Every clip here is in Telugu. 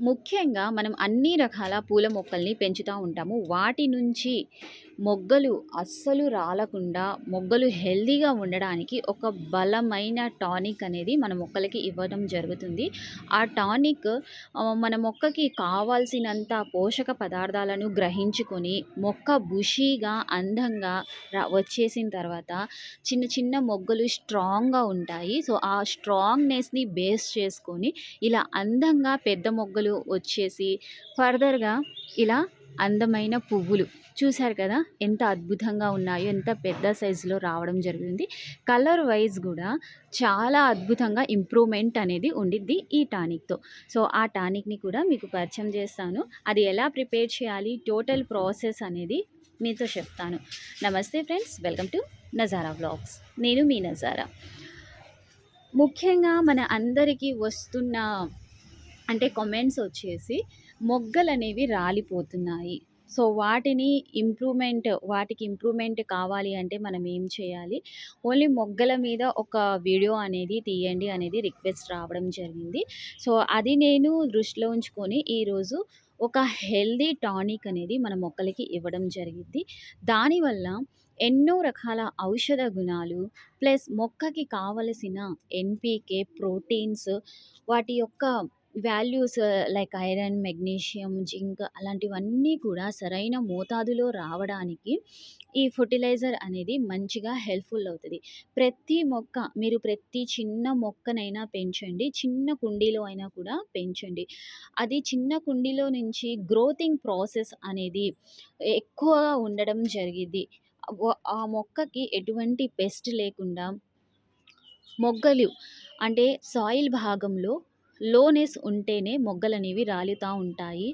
ముఖ్యంగా మనం అన్ని రకాల పూల మొక్కల్ని పెంచుతూ ఉంటాము. వాటి నుంచి మొగ్గలు అస్సలు రాలకుండా మొగ్గలు హెల్దీగా ఉండడానికి ఒక బలమైన టానిక్ అనేది మన మొక్కలకి ఇవ్వడం జరుగుతుంది. ఆ టానిక్ మన మొక్కకి కావాల్సినంత పోషక పదార్థాలను గ్రహించుకొని మొక్క బుషీగా అందంగా రా- వచ్చేసిన తర్వాత చిన్న చిన్న మొగ్గలు స్ట్రాంగ్గా ఉంటాయి. సో ఆ స్ట్రాంగ్నెస్ని బేస్ చేసుకొని ఇలా అందంగా పెద్ద మొగ్గలు వచ్చేసి ఫర్దర్గా ఇలా అందమైన పువ్వులు. చూశారు కదా ఎంత అద్భుతంగా ఉన్నాయో ఎంత పెద్ద సైజులో రావడం జరిగింది. కలర్ వైజ్ కూడా చాలా అద్భుతంగా ఇంప్రూవ్మెంట్ అనేది ఉండిద్ది ఈ టానిక్తో. సో ఆ టానిక్ని కూడా మీకు పరిచయం చేస్తాను. అది ఎలా ప్రిపేర్ చేయాలి టోటల్ ప్రాసెస్ అనేది మీతో చెప్తాను. నమస్తే friends welcome to Nazara vlogs. నేను మీ నజారా. ముఖ్యంగా మన అందరికీ వస్తున్న అంటే కామెంట్స్ వచ్చేసి మొగ్గలు అనేవి రాలిపోతున్నాయి. సో వాటిని ఇంప్రూవ్మెంట్ వాటికి ఇంప్రూవ్మెంట్ కావాలి అంటే మనం ఏం చేయాలి? ఓన్లీ మొగ్గల మీద ఒక వీడియో అనేది తీయండి అనేది రిక్వెస్ట్ రావడం జరిగింది. సో అది నేను దృష్టిలో ఉంచుకొని ఈరోజు ఒక హెల్దీ టానిక్ అనేది మన మొక్కలకి ఇవ్వడం జరిగింది. దానివల్ల ఎన్నో రకాల ఔషధ గుణాలు ప్లస్ మొక్కకి కావలసిన ఎన్పికే ప్రోటీన్స్ వాటి యొక్క values like iron magnesium zinc అలాంటివన్నీ కూడా సరైన మోతాదులో రావడానికి ఈ ఫర్టిలైజర్ అనేది మంచిగా హెల్ప్ఫుల్ అవుతుంది. ప్రతి మొక్క మీరు ప్రతి చిన్న మొక్కనైనా పెంచండి. చిన్న కుండీలో అయినా కూడా పెంచండి. అది చిన్న కుండీలో నుంచి గ్రోతింగ్ ప్రాసెస్ అనేది ఎక్కువగా ఉండడం జరిగింది. ఆ మొక్కకి ఎటువంటి పెస్ట్ లేకుండా మొగ్గలు అంటే సాయిల్ భాగంలో లోనెస్ ఉంటేనే మొగ్గలనేవి రాలుతూ ఉంటాయి.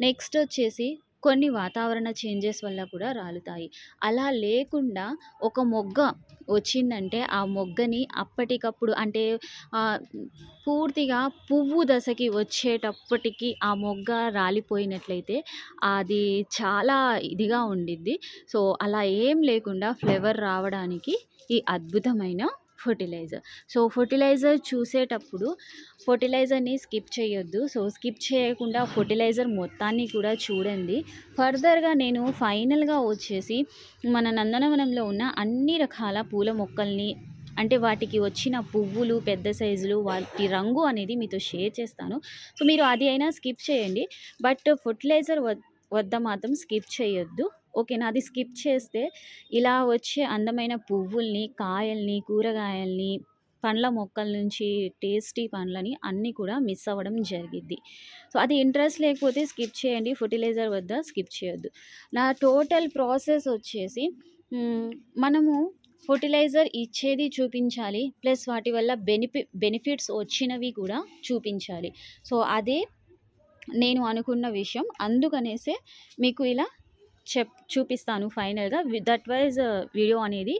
నెక్స్ట్ వచ్చేసి కొన్ని వాతావరణ చేంజెస్ వల్ల కూడా రాలుతాయి. అలా లేకుండా ఒక మొగ్గ వచ్చిందంటే ఆ మొగ్గని అప్పటికప్పుడు అంటే పూర్తిగా పువ్వు దశకి వచ్చేటప్పటికి ఆ మొగ్గ రాలిపోయినట్లయితే అది చాలా ఇదిగా ఉండిద్ది. సో అలా ఏం లేకుండా ఫ్లేవర్ రావడానికి ఈ అద్భుతమైన ఫర్టిలైజర్. సో ఫర్టిలైజర్ చూసేటప్పుడు ఫర్టిలైజర్ని స్కిప్ చేయొద్దు. సో స్కిప్ చేయకుండా ఫర్టిలైజర్ మొత్తాన్ని కూడా చూడండి. ఫర్దర్గా నేను ఫైనల్గా వచ్చేసి మన నందనవనంలో ఉన్న అన్ని రకాల పూల మొక్కల్ని అంటే వాటికి వచ్చిన పువ్వులు పెద్ద సైజులు వాటి రంగు అనేది మీతో షేర్ చేస్తాను. సో మీరు అది అయినా స్కిప్ చేయండి. బట్ ఫర్టిలైజర్ వద్ద మాత్రం స్కిప్ చేయొద్దు. ఓకేనా అది స్కిప్ చేస్తే ఇలా వచ్చే అందమైన పువ్వుల్ని కాయల్ని కూరగాయల్ని పండ్ల మొక్కల నుంచి టేస్టీ పండ్లని అన్నీ కూడా మిస్ అవ్వడం జరిగిద్ది. సో అది ఇంట్రెస్ట్ లేకపోతే స్కిప్ చేయండి. ఫర్టిలైజర్ వద్ద స్కిప్ చేయొద్దు. నా టోటల్ ప్రాసెస్ వచ్చేసి మనము ఫర్టిలైజర్ ఇచ్చేది చూపించాలి ప్లస్ వాటి వల్ల బెనిఫి బెనిఫిట్స్ వచ్చినవి కూడా చూపించాలి. సో అదే నేను అనుకున్న విషయం. అందుకనేసే మీకు ఇలా చెప్ చూపిస్తాను ఫైనల్గా. దట్ వైజ్ వీడియో అనేది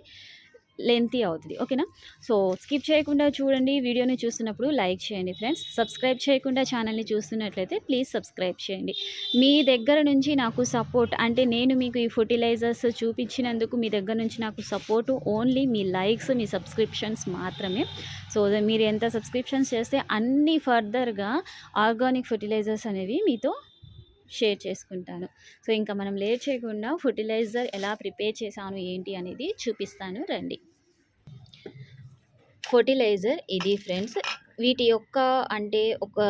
లెంతీ అవుతుంది. ఓకేనా? సో స్కిప్ చేయకుండా చూడండి. వీడియోని చూస్తున్నప్పుడు లైక్ చేయండి ఫ్రెండ్స్. సబ్స్క్రైబ్ చేయకుండా ఛానల్ని చూస్తున్నట్లయితే ప్లీజ్ సబ్స్క్రైబ్ చేయండి. మీ దగ్గర నుంచి నాకు సపోర్ట్ అంటే నేను మీకు ఈ ఫర్టిలైజర్స్ చూపించినందుకు మీ దగ్గర నుంచి నాకు సపోర్టు ఓన్లీ మీ లైక్స్ మీ సబ్స్క్రిప్షన్స్ మాత్రమే. సో మీరు ఎంత సబ్స్క్రిప్షన్స్ చేస్తే అన్ని ఫర్దర్గా ఆర్గానిక్ ఫర్టిలైజర్స్ అనేవి మీతో షేర్ చేసుకుంటాను. సో ఇంకా మనం లేట్ చేయకుండా ఫర్టిలైజర్ ఎలా ప్రిపేర్ చేశాను ఏంటి అనేది చూపిస్తాను. రండి. ఫర్టిలైజర్ ఇది ఫ్రెండ్స్ వీటి యొక్క అంటే ఒక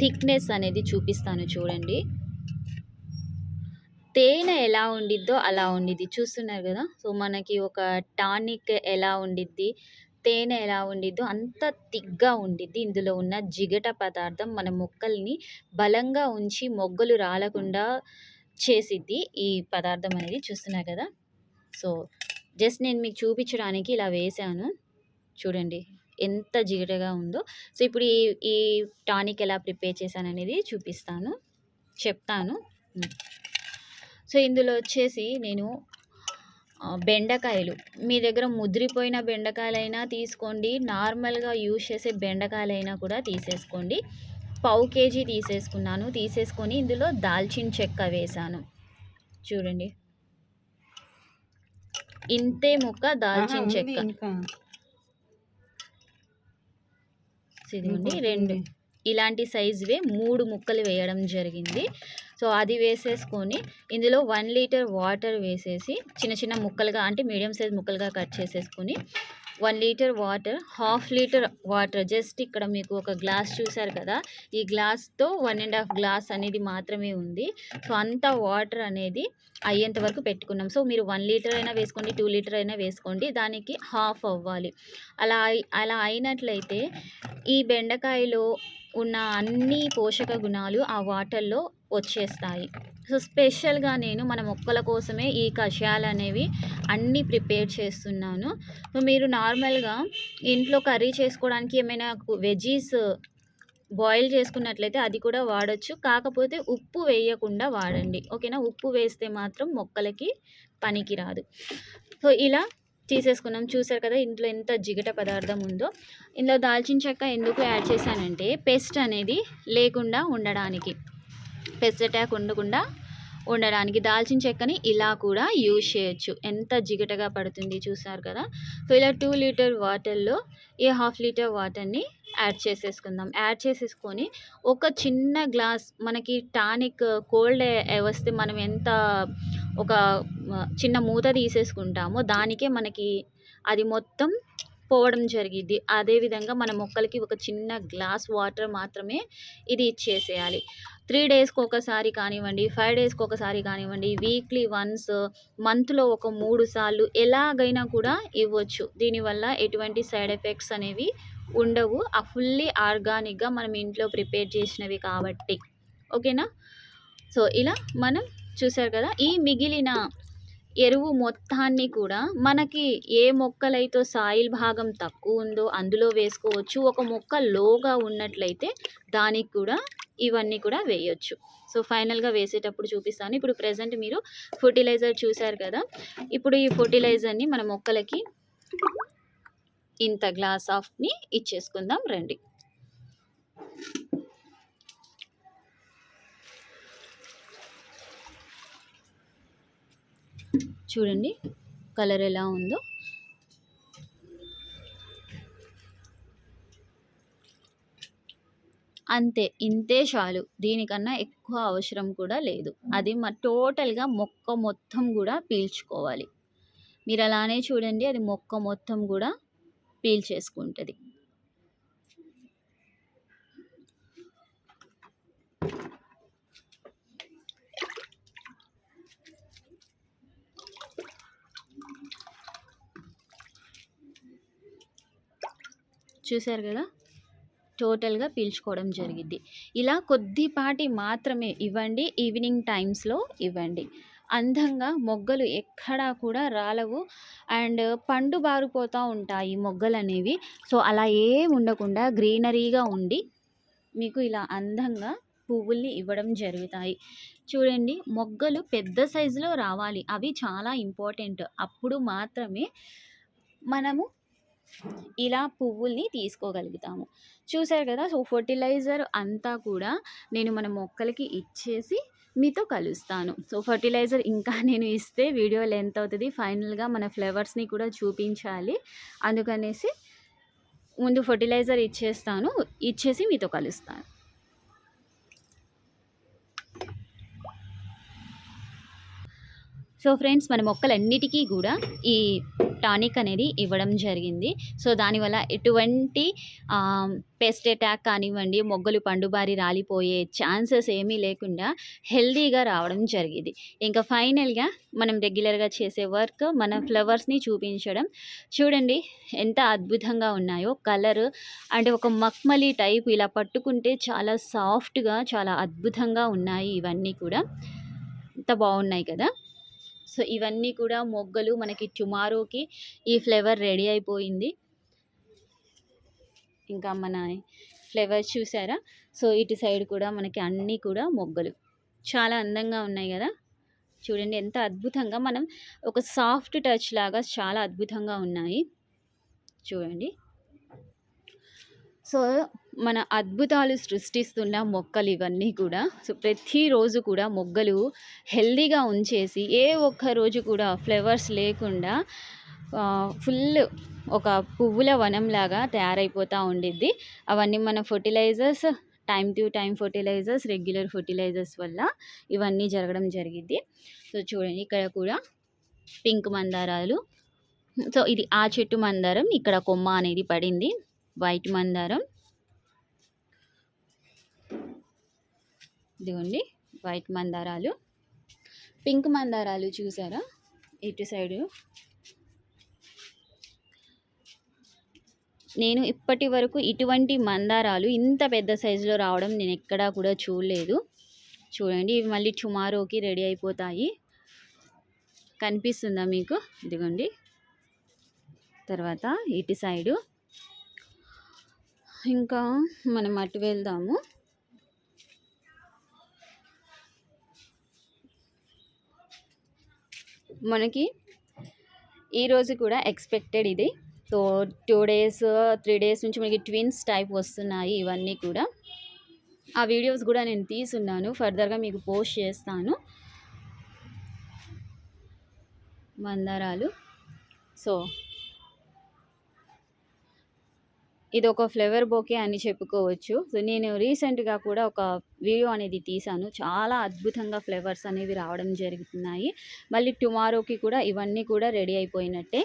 థిక్నెస్ అనేది చూపిస్తాను చూడండి. తేనె ఎలా ఉండిద్దో అలా ఉండిద్ది. చూస్తున్నారు కదా? సో మనకి ఒక టానిక్ ఎలా ఉండిద్ది? తేనె ఎలా ఉండిద్దో అంత తిగ్గా ఉండిద్ది. ఇందులో ఉన్న జిగట పదార్థం మన మొక్కల్ని బలంగా ఉంచి మొగ్గలు రాలకుండా చేసిద్ది ఈ పదార్థం అనేది. చూస్తున్నారు కదా? సో జస్ట్ నేను మీకు చూపించడానికి ఇలా వేసాను చూడండి ఎంత జిగటగా ఉందో. సో ఇప్పుడు ఈ ఈ టానిక్ ఎలా ప్రిపేర్ చేశాను అనేది చూపిస్తాను. చెప్తాను. సో ఇందులో వచ్చేసి నేను బెండకాయలు. మీ దగ్గర ముదిరిపోయిన బెండకాయలైనా తీసుకోండి. నార్మల్గా యూజ్ చేసే బెండకాయలైనా కూడా తీసేసుకోండి. పావు కేజీ తీసేసుకున్నాను. తీసేసుకొని ఇందులో దాల్చిన చెక్క వేసాను. చూడండి. ఇంతే ముక్క దాల్చిన చెక్క. ఇదిగోండి రెండు. ఇలాంటి సైజువే మూడు ముక్కలు వేయడం జరిగింది. సో అది వేసేసుకొని ఇందులో వన్ లీటర్ వాటర్ వేసేసి చిన్న చిన్న ముక్కలుగా అంటే మీడియం సైజ్ ముక్కలుగా కట్ చేసేసుకొని one litre water half litre water just ఇక్కడ మీకు ఒక గ్లాస్ చూసారు కదా ఈ గ్లాస్తో వన్ అండ్ హాఫ్ గ్లాస్ అనేది మాత్రమే ఉంది. సో అంత వాటర్ అనేది అయ్యేంత వరకు పెట్టుకున్నాం. సో మీరు వన్ లీటర్ అయినా వేసుకోండి టూ లీటర్ అయినా వేసుకోండి దానికి హాఫ్ అవ్వాలి. అలా అలా అయినట్లయితే ఈ బెండకాయలో ఉన్న అన్ని పోషక గుణాలు ఆ వాటర్లో వచ్చేస్తాయి. సో స్పెషల్గా నేను మన మొక్కల కోసమే ఈ కషాయాలు అనేవి అన్నీ ప్రిపేర్ చేస్తున్నాను. సో మీరు నార్మల్గా ఇంట్లో కర్రీ చేసుకోవడానికి ఏమైనా వెజీస్ బాయిల్ చేసుకున్నట్లయితే అది కూడా వాడచ్చు. కాకపోతే ఉప్పు వేయకుండా వాడండి. ఓకేనా? ఉప్పు వేస్తే మాత్రం మొక్కలకి పనికిరాదు. సో ఇలా తీసేసుకున్నాం. చూసారు కదా ఇంట్లో ఎంత జిగట పదార్థం ఉందో. ఇందులో దాల్చిన చెక్క ఎందుకు యాడ్ చేశానంటే పెస్ట్ అనేది లేకుండా ఉండడానికి. పెస్ట్ అటాక్ ఉండకుండా ఉండడానికి దాల్చిన చెక్కని ఇలా కూడా యూజ్ చేయొచ్చు. ఎంత జిగటగా పడుతుంది చూసారు కదా? సో ఇలా టూ లీటర్ వాటర్లో ఈ హాఫ్ లీటర్ వాటర్ని యాడ్ చేసేసుకుందాం. యాడ్ చేసేసుకొని ఒక చిన్న గ్లాస్ మనకి టానిక్ కోల్డ్ వస్తే మనం ఎంత ఒక చిన్న మూత తీసేసుకుంటామో దానికే మనకి అది మొత్తం పోవడం జరిగింది అదేవిధంగా మన మొక్కలకి ఒక చిన్న గ్లాస్ వాటర్ మాత్రమే ఇది ఇచ్చేసేయాలి. త్రీ డేస్కి ఒకసారి కానివ్వండి ఫైవ్ డేస్కి ఒకసారి కానివ్వండి వీక్లీ వన్స్ మంత్లో ఒక మూడు సార్లు ఎలాగైనా కూడా ఇవ్వచ్చు. దీనివల్ల ఎటువంటి సైడ్ ఎఫెక్ట్స్ అనేవి ఉండవు. ఆ ఫుల్లీ ఆర్గానిక్గా మనం ఇంట్లో ప్రిపేర్ చేసినవి కాబట్టి. ఓకేనా? సో ఇలా మనం చూసారు కదా ఈ మిగిలిన ఎరువు మొత్తాన్ని కూడా మనకి ఏ మొక్కలైతే సాయిల్ భాగం తక్కువ ఉందో అందులో వేసుకోవచ్చు. ఒక మొక్క లోగా ఉన్నట్లయితే దానికి కూడా ఇవన్నీ కూడా వేయొచ్చు. సో ఫైనల్గా వేసేటప్పుడు చూపిస్తాను. ఇప్పుడు ప్రజెంట్ మీరు ఫర్టిలైజర్ చూశారు కదా? ఇప్పుడు ఈ ఫర్టిలైజర్ని మన మొక్కలకి ఇంత గ్లాస్ ఆఫ్ని ఇచ్చేసుకుందాం రండి. చూడండి కలర్ ఎలా ఉందో. అంతే ఇంతే చాలు. దీనికన్నా ఎక్కువ అవసరం కూడా లేదు. అది మా టోటల్గా మొక్క మొత్తం కూడా పీల్చుకోవాలి. మీరు అలానే చూడండి అది మొక్క మొత్తం కూడా పీల్చేసుకుంటుంది. చూశారు కదా? టోటల్గా పీల్చుకోవడం జరిగింది ఇలా కొద్దిపాటి మాత్రమే ఇవ్వండి ఈవినింగ్ టైమ్స్లో ఇవ్వండి. అందంగా మొగ్గలు ఎక్కడా కూడా రాలవు. అండ్ పండు బారిపోతూ ఉంటాయి మొగ్గలు అనేవి సో అలా ఏం ఉండకుండా గ్రీనరీగా ఉండి మీకు ఇలా అందంగా పువ్వుల్ని ఇవ్వడం జరుగుతాయి. చూడండి మొగ్గలు పెద్ద సైజులో రావాలి. అవి చాలా ఇంపార్టెంట్. అప్పుడు మాత్రమే మనము ఇలా పువ్వుల్ని తీసుకోగలుగుతాము. చూసారు కదా? సో ఫర్టిలైజర్ అంతా కూడా నేను మన మొక్కలకి ఇచ్చేసి మీతో కలుస్తాను. సో ఫర్టిలైజర్ ఇంకా నేను ఇస్తే వీడియో లెంత్ అవుతుంది. ఫైనల్గా మన ఫ్లేవర్స్ని కూడా చూపించాలి. అందుకనేసి ముందు ఫర్టిలైజర్ ఇచ్చేస్తాను. ఇచ్చేసి మీతో కలుస్తాను. సో ఫ్రెండ్స్ మన మొక్కలన్నిటికీ కూడా ఈ టానిక్ అనేది ఇవ్వడం జరిగింది. సో దానివల్ల ఎటువంటి పెస్ట్ అటాక్ కానివ్వండి మొగ్గలు పండుబారి రాలిపోయే ఛాన్సెస్ ఏమీ లేకుండా హెల్దీగా రావడం జరిగింది. ఇంకా ఫైనల్గా మనం రెగ్యులర్గా చేసే వర్క్ మన ఫ్లవర్స్ని చూపించడం. చూడండి ఎంత అద్భుతంగా ఉన్నాయో. కలర్ అంటే ఒక మక్మలి టైప్ ఇలా పట్టుకుంటే చాలా సాఫ్ట్గా చాలా అద్భుతంగా ఉన్నాయి ఇవన్నీ కూడా. ఎంత బాగున్నాయి కదా. సో ఇవన్నీ కూడా మొగ్గలు మనకి టుమారోకి ఈ ఫ్లేవర్ రెడీ అయిపోయింది. ఇంకా మన ఫ్లేవర్స్ చూసారా? సో ఇటు సైడ్ కూడా మనకి అన్నీ కూడా మొగ్గలు. చాలా అందంగా ఉన్నాయి కదా? చూడండి ఎంత అద్భుతంగా మనం ఒక సాఫ్ట్ టచ్ లాగా చాలా అద్భుతంగా ఉన్నాయి. చూడండి. సో మన అద్భుతాలు సృష్టిస్తున్న మొక్కలు ఇవన్నీ కూడా. సో ప్రతిరోజు కూడా మొగ్గలు హెల్దీగా ఉంచేసి ఏ ఒక్క రోజు కూడా ఫ్లవర్స్ లేకుండా ఫుల్ ఒక పువ్వుల వనంలాగా తయారైపోతూ ఉండిద్ది. అవన్నీ మన fertilisers time to time fertilisers regular fertilisers వల్ల ఇవన్నీ జరగడం జరిగింది సో చూడండి ఇక్కడ కూడా పింక్ మందారాలు. సో ఇది ఆ చెట్టు మందారం ఇక్కడ కొమ్మ అనేది పడింది వైట్ మందారం. ఇదిగోండి వైట్ మందారాలు. పింక్ మందారాలు చూసారా? ఇటు సైడు. నేను ఇప్పటి వరకు ఇటువంటి మందారాలు ఇంత పెద్ద సైజులో రావడం నేను ఎక్కడా కూడా చూడలేదు. చూడండి ఇవి మళ్ళీ టుమారోకి రెడీ అయిపోతాయి. కనిపిస్తుందా మీకు? ఇదిగోండి. తర్వాత ఇటు సైడు. ఇంకా మనం అటు వెళ్దాము. మనకి ఈరోజు కూడా ఎక్స్పెక్టెడ్ ఇది. So two days three days నుంచి మనకి ట్విన్స్ టైప్ వస్తున్నాయి ఇవన్నీ కూడా. ఆ వీడియోస్ కూడా నేను తీసున్నాను ఫర్దర్గా మీకు పోస్ట్ చేస్తాను. మందారాలు. సో ఇది ఒక ఫ్లేవర్ బోకే అని చెప్పుకోవచ్చు. సో నేను రీసెంట్గా కూడా ఒక వీడియో అనేది తీశాను. చాలా అద్భుతంగా ఫ్లేవర్స్ అనేవి రావడం జరుగుతున్నాయి. మళ్ళీ టుమారోకి కూడా ఇవన్నీ కూడా రెడీ అయిపోయినట్టే.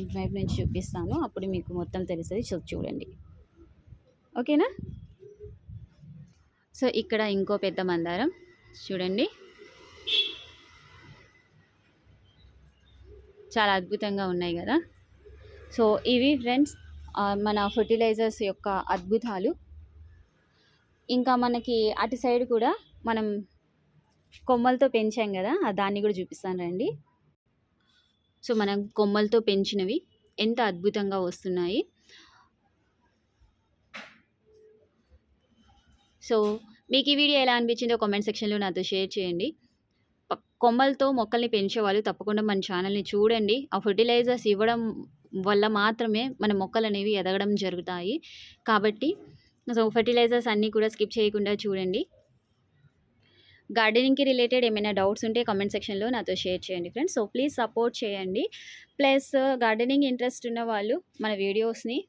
ఇటు వైపు నుంచి చూపిస్తాను. అప్పుడు మీకు మొత్తం తెలుస్తుంది. చూ చూడండి. ఓకేనా? సో ఇక్కడ ఇంకో పెద్ద మందారం. చూడండి. చాలా అద్భుతంగా ఉన్నాయి కదా? సో ఇవి ఫ్రెండ్స్ మన ఫర్టిలైజర్స్ యొక్క అద్భుతాలు. ఇంకా మనకి అటు సైడ్ కూడా మనం కొమ్మలతో పెంచాం కదా దాన్ని కూడా చూపిస్తాను రండి. సో మనం కొమ్మలతో పెంచినవి ఎంత అద్భుతంగా వస్తున్నాయి. సో మీకు ఈ వీడియో ఎలా అనిపించిందో కామెంట్ సెక్షన్లో నాతో షేర్ చేయండి. కొమ్మలతో మొక్కల్ని పెంచేవాళ్ళు తప్పకుండా మన ఛానల్ని చూడండి. ఆ ఫర్టిలైజర్స్ ఇవ్వడం వల్ల మాత్రమే మన మొక్కలు అనేవి ఎదగడం జరుగుతాయి. కాబట్టి సో ఫర్టిలైజర్స్ అన్నీ కూడా స్కిప్ చేయకుండా చూడండి. గార్డెనింగ్కి రిలేటెడ్ ఏమైనా డౌట్స్ ఉంటే కామెంట్ సెక్షన్లో నాతో షేర్ చేయండి ఫ్రెండ్స్. సో ప్లీజ్ సపోర్ట్ చేయండి. ప్లస్ గార్డెనింగ్ ఇంట్రెస్ట్ ఉన్న వాళ్ళు మన వీడియోస్ని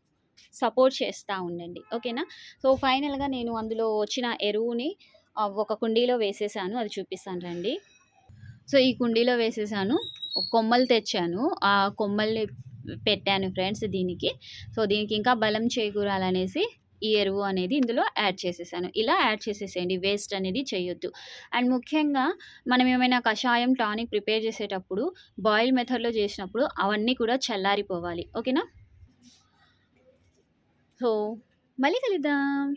సపోర్ట్ చేస్తూ ఉండండి. ఓకేనా? సో ఫైనల్గా నేను అందులో వచ్చిన ఎరువుని ఒక కుండీలో వేసేసాను. అది చూపిస్తాను రండి. సో ఈ కుండీలో వేసేసాను. కొమ్మలు తెచ్చాను. ఆ కొమ్మల్ని పెట్టాను ఫ్రెండ్స్ దీనికి. సో దీనికి ఇంకా బలం చేకూరాలనేసి ఈ ఎరువు అనేది ఇందులో యాడ్ చేసేసాను. ఇలా యాడ్ చేసేసేయండి వేస్ట్ అనేది చేయొద్దు. అండ్ ముఖ్యంగా మనం ఏమైనా కషాయం టానిక్ ప్రిపేర్ చేసేటప్పుడు బాయిల్ మెథడ్లో చేసినప్పుడు అవన్నీ కూడా చల్లారిపోవాలి. ఓకేనా? సో మళ్ళీ కలుద్దాం.